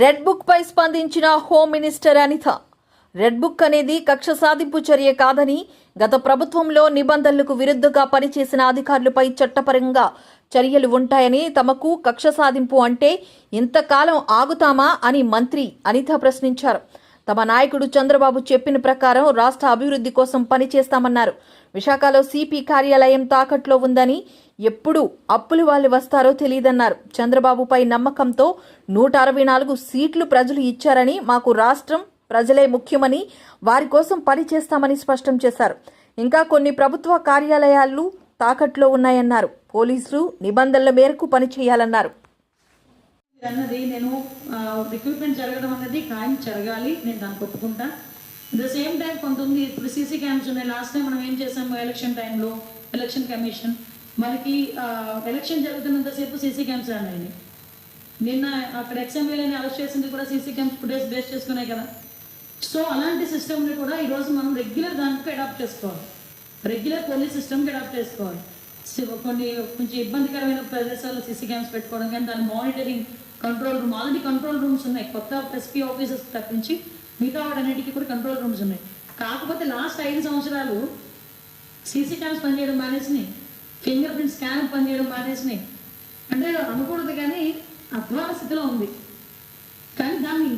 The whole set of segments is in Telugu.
రెడ్ బుక్ పై స్పందించిన home minister Anitha. Red book అనేది కక్ష సాధింపు చర్య కాదని గత ప్రభుత్వంలో నిబంధనలకు విరుద్ధంగా పనిచేసిన అధికారులపై చట్టపరంగా చర్యలు ఉంటాయని తమకు కక్ష సాధింపు అంటే ఇంతకాలం ఆగుతామా అని మంత్రి అనిత ప్రశ్నించారు. తమ నాయకుడు చంద్రబాబు చెప్పిన ప్రకారం రాష్ట్ర అభివృద్ధి కోసం పనిచేస్తామన్నారు. విశాఖలో సిపి కార్యాలయం తాకట్లో ఉందని ఎప్పుడు అప్పులు వాళ్ళు వస్తారో తెలియదన్నారు. చంద్రబాబుపై నమ్మకంతో నూట అరవై నాలుగు సీట్లు ప్రజలు ఇచ్చారని మాకు రాష్ట్రం ప్రజలే ముఖ్యమని వారి కోసం పనిచేస్తామని స్పష్టం చేశారు. ఇంకా కొన్ని ప్రభుత్వ కార్యాలయాలు తాకట్లో ఉన్నాయన్నారు. పోలీసులు నిబంధనల మేరకు పనిచేయాలన్నారు అన్నది నేను రిక్రూట్మెంట్ జరగడం అన్నది ఖాయం జరగాలి నేను దానికి ఒప్పుకుంటా. ద సేమ్ టైం కొంత ఉంది ఇప్పుడు సీసీ క్యామ్స్ ఉన్నాయి. లాస్ట్ టైం మనం ఏం చేసాము ఎలక్షన్ టైంలో ఎలక్షన్ కమిషన్ మనకి ఎలక్షన్ జరుగుతున్నంతసేపు సీసీ క్యామ్స్ రానండి నిన్న అక్కడ ఎక్స్ఎంఎల్ఏని అరెస్ట్ చేసింది కూడా సీసీ క్యామ్స్ ఫుటేజ్ బేస్ చేసుకున్నాయి కదా. సో అలాంటి సిస్టమ్ని కూడా ఈరోజు మనం రెగ్యులర్ దానికి అడాప్ట్ చేసుకోవాలి. రెగ్యులర్ పోలీస్ సిస్టమ్కి అడాప్ట్ చేసుకోవాలి. కొన్ని కొంచెం ఇబ్బందికరమైన ప్రదేశాల్లో సీసీ క్యామ్స్ పెట్టుకోవడం కానీ దాని monitoring control room already control rooms ఉన్నాయి. కొత్త ఎస్పీ ఆఫీసర్స్ తప్పించి మిగతా వాటన్నిటికీ కూడా కంట్రోల్ రూమ్స్ ఉన్నాయి. కాకపోతే లాస్ట్ ఐదు సంవత్సరాలు సీసీ క్యామ్స్ పనిచేయడం మానేసినాయి. ఫింగర్ ప్రింట్ స్కాన్ పనిచేయడం మానేసినాయి. అంటే అనకూడదు కానీ అధ్వాన స్థితిలో ఉంది. కానీ దాన్ని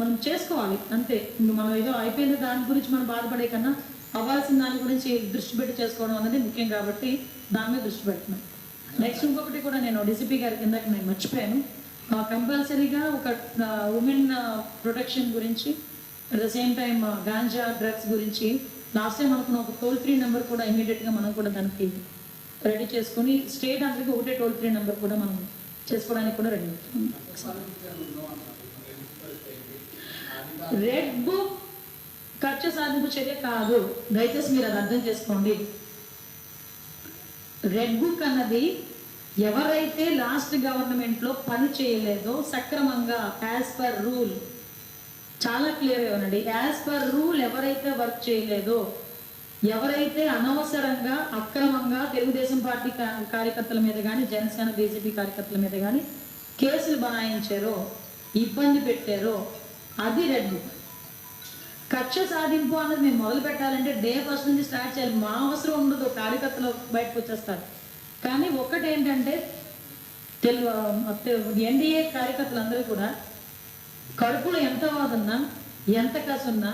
మనం చేసుకోవాలి. అంతే. మనం ఏదో అయిపోయిన దాని గురించి మనం బాధపడే కన్నా అవ్వాల్సిన దాని గురించి దృష్టి పెట్టి చేసుకోవడం అనేది ముఖ్యం కాబట్టి దాని మీద దృష్టి పెడుతున్నాం. నెక్స్ట్ ఇంకొకటి కూడా నేను డీసీపీ గారి కిందకి నేను మర్చిపోయాను. కంపల్సరీగా ఒక ఉమెన్ ప్రొటెక్షన్ గురించి at the same time ganja drugs గురించి లాస్ట్ టైం అనుకున్న ఒక టోల్ ఫ్రీ నెంబర్ కూడా ఇమీడియట్గా మనం కూడా దానికి రెడీ చేసుకుని స్టేట్ అందరికీ ఒకటే టోల్ ఫ్రీ నెంబర్ కూడా మనం చేసుకోవడానికి కూడా రెడీ రెడ్ బుక్ ఖర్చు సాధింపు చర్య కాదు. దయచేసి మీరు అది అర్థం చేసుకోండి. రెడ్ బుక్ అన్నది ఎవరైతే లాస్ట్ గవర్నమెంట్లో పని చేయలేదో సక్రమంగా యాజ్ పర్ రూల్ చాలా క్లియర్ ఉండండి యాజ్ పర్ రూల్ ఎవరైతే వర్క్ చేయలేదో ఎవరైతే అనవసరంగా అక్రమంగా తెలుగుదేశం పార్టీ కార్యకర్తల మీద కానీ జనసేన బీజేపీ కార్యకర్తల మీద కానీ కేసులు బనాయించారో ఇబ్బంది పెట్టారో అది రెడ్ బుక్. కక్ష సాధింపు అన్నది మేము మొదలు పెట్టాలంటే డే ఫస్ట్ నుంచి స్టార్ట్ చేయాలి. మా అవసరం ఉండదు కార్యకర్తలు బయటకు వచ్చేస్తారు. కానీ ఒక్కటి ఏంటంటే తెలుగు ఎన్డీఏ కార్యకర్తలందరూ కూడా కడుపులో ఎంత వాదున్నా ఎంత కసున్నా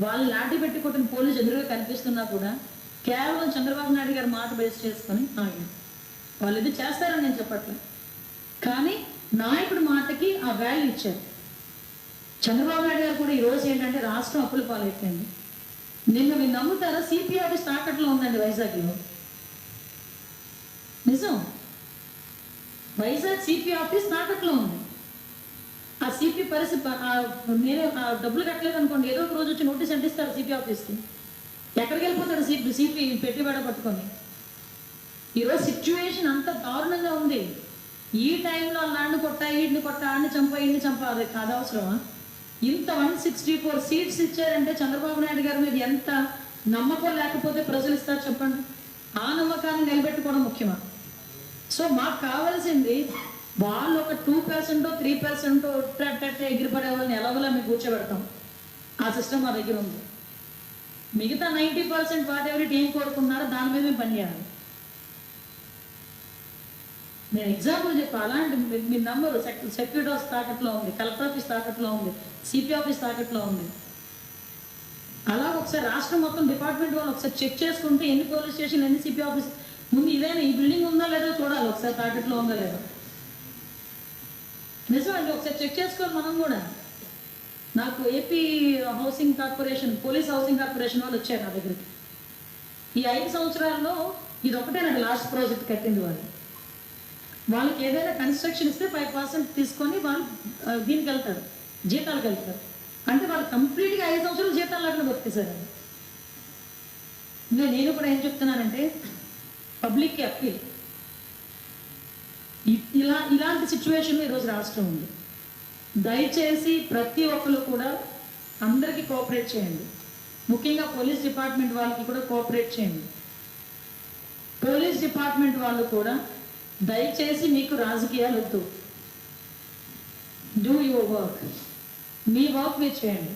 వాళ్ళు లాఠీ పెట్టి కొట్టిన పోలీసు ఎదురుగా కనిపిస్తున్నా కూడా కేవలం చంద్రబాబు నాయుడు గారి మాట బేస్ చేసుకొని ఆగింది వాళ్ళు ఇది చేస్తారని నేను చెప్పట్లేదు. కానీ నాయకుడి మాటకి ఆ వాల్యూ ఇచ్చారు. చంద్రబాబు నాయుడు గారు కూడా ఈ రోజు ఏంటంటే రాష్ట్రం అప్పుల పాలైపోయింది. నిన్న మీరు నమ్ముతారా? సిపి ఆఫీస్ తాకట్లో ఉందండి వైజాగ్లో. నిజం? వైజాగ్ సిపి ఆఫీస్ తాకట్లో ఉంది. ఆ సిపి పరిస్థితి ప- ఆ నేనే డబ్బులు కట్టలేదు అనుకోండి ఏదో ఒక రోజు వచ్చి నోటీస్ అంటిస్తారు సిపి ఆఫీస్కి ఎక్కడికి వెళ్ళిపోతాడు సిపి సిపి పెట్టుబడి పట్టుకొని? ఈరోజు సిచ్యువేషన్ అంత దారుణంగా ఉంది. ఈ టైంలో నాన్న కొట్ట ఈడిని కొట్ట ఆడిని చంప ఈడిని చంప అది కాదు అవసరమా? ఇంత వన్ సిక్స్టీ ఫోర్ సీట్స్ ఇచ్చారంటే చంద్రబాబు నాయుడు గారి మీద ఎంత నమ్మకం లేకపోతే ప్రజలు ఇస్తారు చెప్పండి? ఆ నమ్మకాన్ని నిలబెట్టుకోవడం ముఖ్యమా? సో మాకు కావాల్సింది వాళ్ళు ఒక టూ పర్సెంట్ త్రీ పర్సెంట్ ఎగిరిపడే వాళ్ళని ఎలాగోలా మేము కూర్చోబెడతాం. ఆ సిస్టమ్ మా దగ్గర ఉంది. మిగతా నైంటీ పర్సెంట్ వాట్ ఎవరి ఏం కోరుకున్నారో దాని మీద మేము పనిచేయాలి. నేను ఎగ్జాంపుల్ చెప్పా అలాంటి మీ- నంబరు సెక్యూరిటీ ఆఫీస్ తాకట్లో ఉంది కలెక్టర్ ఆఫీస్ తాకట్లో ఉంది సిపి ఆఫీస్ తాకట్లో ఉంది. అలా ఒకసారి రాష్ట్రం మొత్తం డిపార్ట్మెంట్ వాళ్ళు ఒకసారి చెక్ చేసుకుంటే ఎన్ని పోలీస్ స్టేషన్ ఎన్ని సిపి ఆఫీస్ ముందు ఇదేనా ఈ బిల్డింగ్ ఉందా లేదో చూడాలి. ఒకసారి తాకట్లో ఉందా లేదో. నిజమండి ఒకసారి చెక్ చేసుకోవాలి మనం కూడా. నాకు AP housing corporation police housing corporation వాళ్ళు వచ్చారు నా దగ్గరికి. ఈ ఐదు సంవత్సరాల్లో ఇది ఒకటే నాకు లాస్ట్ ప్రాజెక్ట్ కట్టింది వాళ్ళు. వాళ్ళకి ఏదైనా కన్స్ట్రక్షన్ ఇస్తే ఫైవ్ పర్సెంట్ తీసుకొని వాళ్ళు దీనికి వెళ్తారు జీతాలకు వెళ్తారు. అంటే వాళ్ళు కంప్లీట్గా ఐదు సంవత్సరాలు జీతాలు లేకుండా బతికేశారు ఇంకా నేను కూడా ఏం చెప్తున్నానంటే పబ్లిక్కి అప్పీల్ ఇలా ఇలాంటి సిచ్యువేషన్ ఈరోజు రాష్ట్రం ఉంది. దయచేసి ప్రతి ఒక్కరు కూడా అందరికీ కోఆపరేట్ చేయండి. ముఖ్యంగా పోలీస్ డిపార్ట్మెంట్ వాళ్ళకి కూడా కోఆపరేట్ చేయండి. పోలీస్ డిపార్ట్మెంట్ వాళ్ళు కూడా దయచేసి మీకు రాజకీయాలు వద్దు. డూ యువర్ వర్క్ మీ వర్క్ మీరు చేయండి.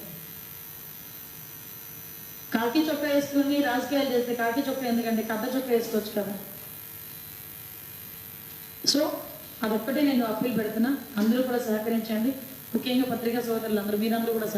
కాకి చొక్కా వేసుకుని రాజకీయాలు చేస్తే కాకి చొక్కా ఎందుకంటే కథ చొక్కా వేసుకోవచ్చు కదా. సో అదొక్కటే నేను అప్పీల్ పెడుతున్నా. అందరూ కూడా సహకరించండి. ముఖ్యంగా పత్రికా సోదరులు అందరూ మీరందరూ కూడా